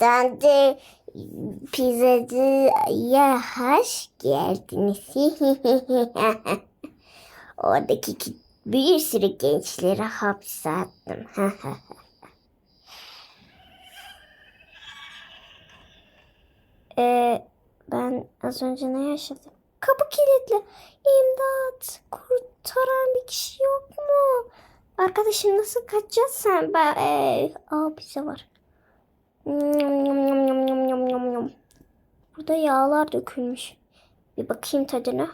De pizzacıya hoş geldiniz. Oradaki ki- bir sürü gençleri hapse attım. ee, ben az önce ne yaşadım? Kapı kilitli. İmdat. Kurtaran bir kişi yok mu? Arkadaşım nasıl kaçacağız sen? Ben, ee, aa pizza var. Burada yağlar dökülmüş. Bir bakayım tadına.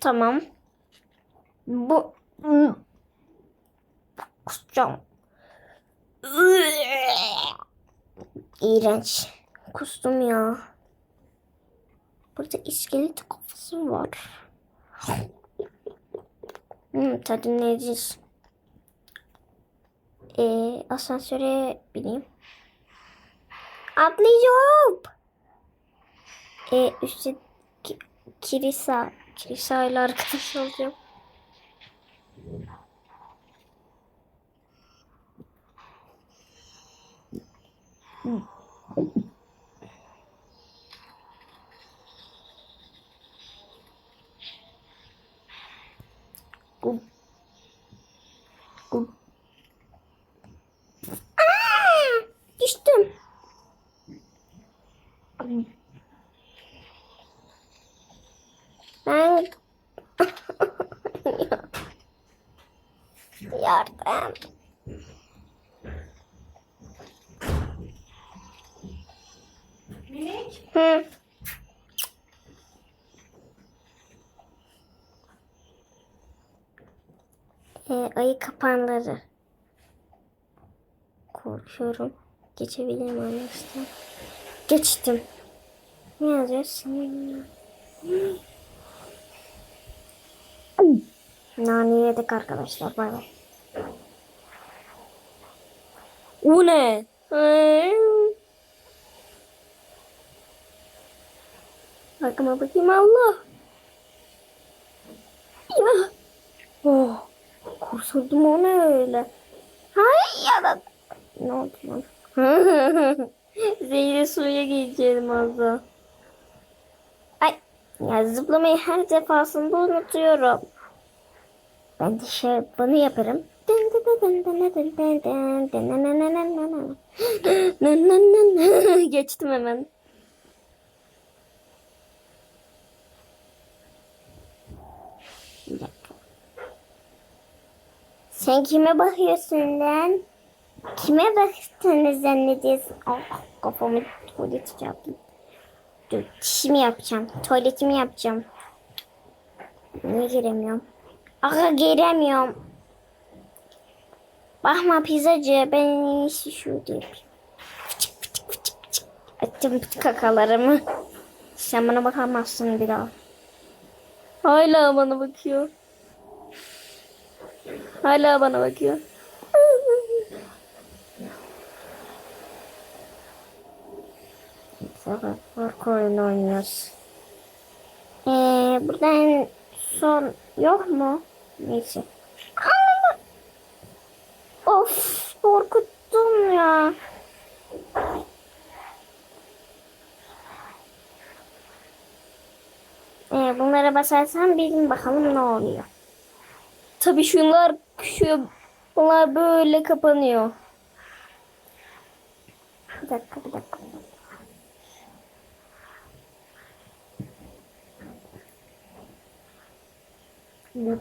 Tamam. Bu kusacağım. İğrenç. Kustum ya. Burada iskelet kafası var. Hmm, tadı nedir? Ee, asansöre bineyim. Atlayacağım. Ee, üstte ki, Kirisa. Kirisa ile arkadaş olacağım. Gum. Gum. Aa, düştüm. Ben yardım. Minik. Hı. Ee, ayı kapanları. Korkuyorum. Geçebilir miyim anlaştım. Geçtim. Ne yazıyor? Sinirli. Nane yedik arkadaşlar. Bay bay. O ne? Bakıma bakayım Allah. Ya. Oh. Kursuldum o ne öyle. Hay ya da. Ne oldu? Zehri suya gireceğim az. Ay. Ya zıplamayı her defasında unutuyorum. Ben de şey bunu yaparım. Geçtim hemen. Sen kime bakıyorsun lan? Kime baktığını zannediyorsun? Ah, kafamı tuvalet yaptım. Dur, çişimi yapacağım. Tuvaletimi yapacağım. Niye giremiyorum? Aga giremiyorum. Bakma pizzacı. Ben en iyisi fıçık fıçık. Attım kakalarımı. Sen bana bakamazsın bir daha. Hala bana bakıyor. Hala bana bakıyor. Sabah korku oyunu oynuyoruz. Ee, buradan son yok mu? Neyse. Of korkuttum ya. Ee, bunlara basarsam bilin bakalım ne oluyor. Tabii şunlar şu bunlar böyle kapanıyor. Bir dakika bir dakika. Yok.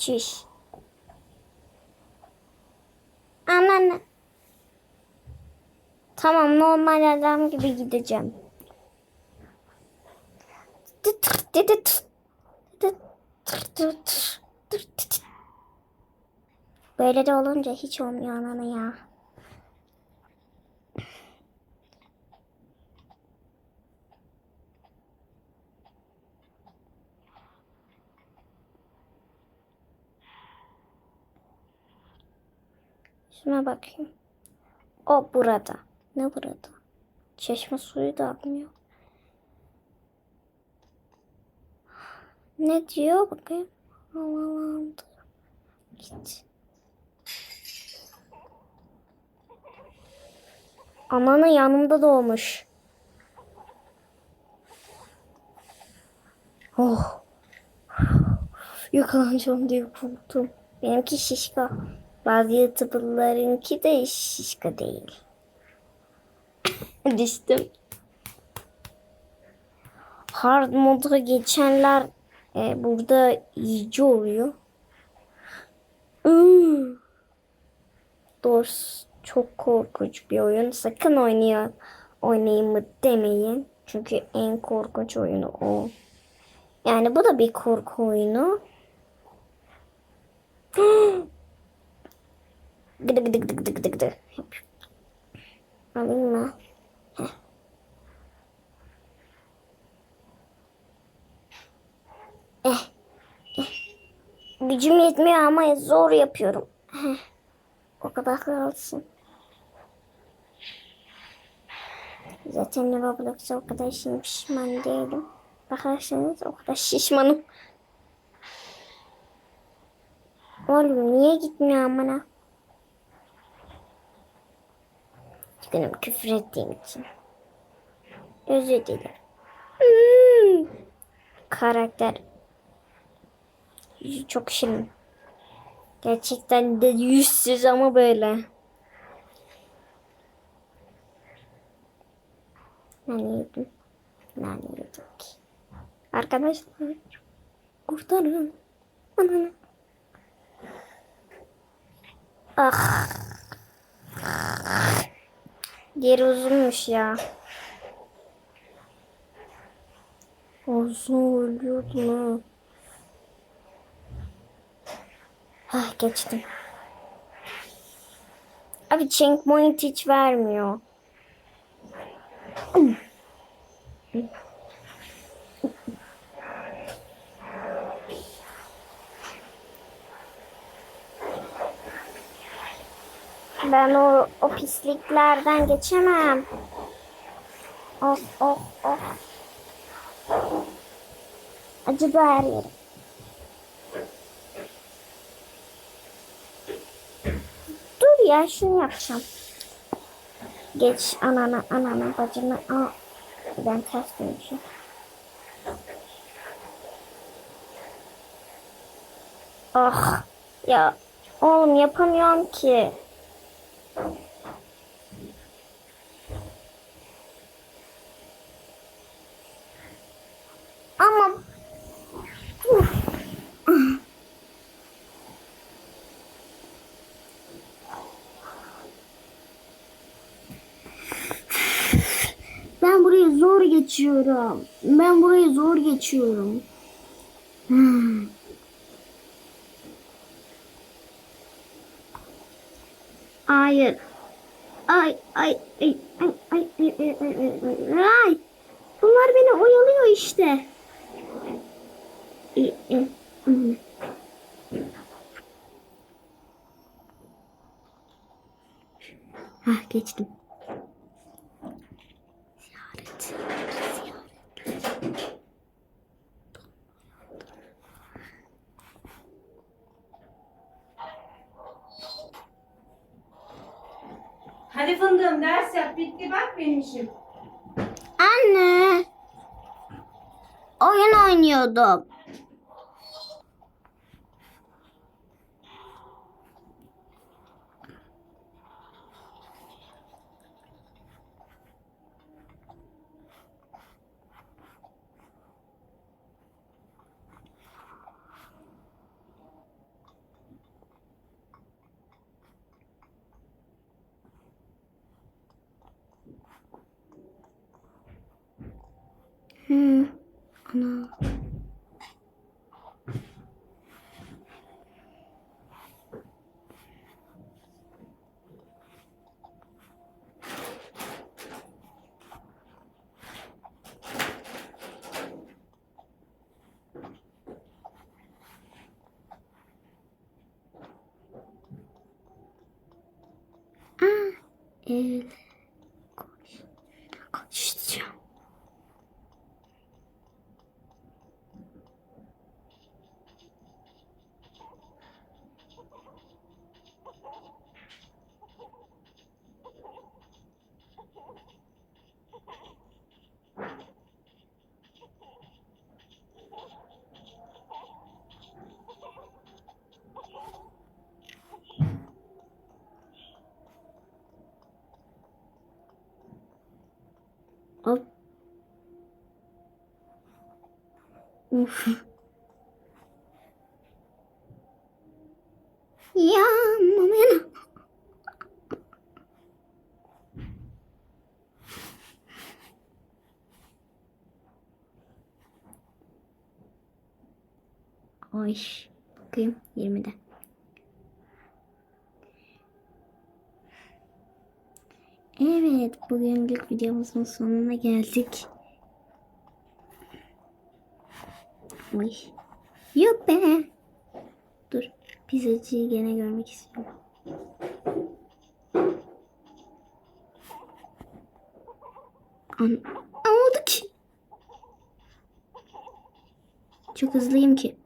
Çüş. Aman. Tamam normal adam gibi gideceğim. Böyle de olunca hiç olmuyor anana ya. Şuna bakayım. O burada. Ne burada? Çeşme suyu da akmıyor. Ne diyor bakayım. Havalandı. Git. Ananın yanımda doğmuş. Oh. Yakalanacağım diye korktum. Benimki şişko. Bazı youtuberlarınki de şişko değil. Düştüm. Hard moda geçenler e, burada iyice oluyor. Hmm. Doğrusu çok korkunç bir oyun. Sakın oynuyor, oynayayım mı demeyin. Çünkü en korkunç oyunu o. Yani bu da bir korku oyunu. Gıdı gıdı gıdı gıdı gıdı gıdı. Alayım mı? Heh. Eh. Eh. Gücüm yetmiyor ama zor yapıyorum. Heh. O kadar kalsın. Zaten Roblox'a o kadar şimdi pişman değilim. Bakarsanız o kadar şişmanım. Oğlum niye gitmiyor amına? Günüm küfür ettiğim için. Özür dilerim. Hmm. Karakter yüzü çok şirin. Gerçekten de yüzsüz ama böyle. Ben yedim. Ben yedim ki. Arkadaşlar kurtarın. Ananı. Ah. Yeri uzunmuş ya. Uzun ölüyordu ha. Ah geçtim. Abi checkpoint hiç vermiyor. Ben o, o pisliklerden geçemem. Of of of. Acıdı her yerim. Dur ya şunu yapacağım. Geç anana anana bacına. Aa, ben ters dönmüşüm. Ah ya oğlum yapamıyorum ki. Ama ben burayı zor geçiyorum. Ben burayı zor geçiyorum. Hmm. Hayır. Ay ay ay ay ay ay ay ay ay ay. Bunlar beni oyalıyor işte. Hah geçtim. Anne. Oyun oynuyordum. Hmm. Ana. Aa, el Hop. Uf. Ya mamena. Oy. Bakayım 20'de. Evet, bugünlük videomuzun sonuna geldik. Oy. Yok be. Dur, pizzacıyı gene görmek istiyorum. An Anladı ki. Çok hızlıyım ki.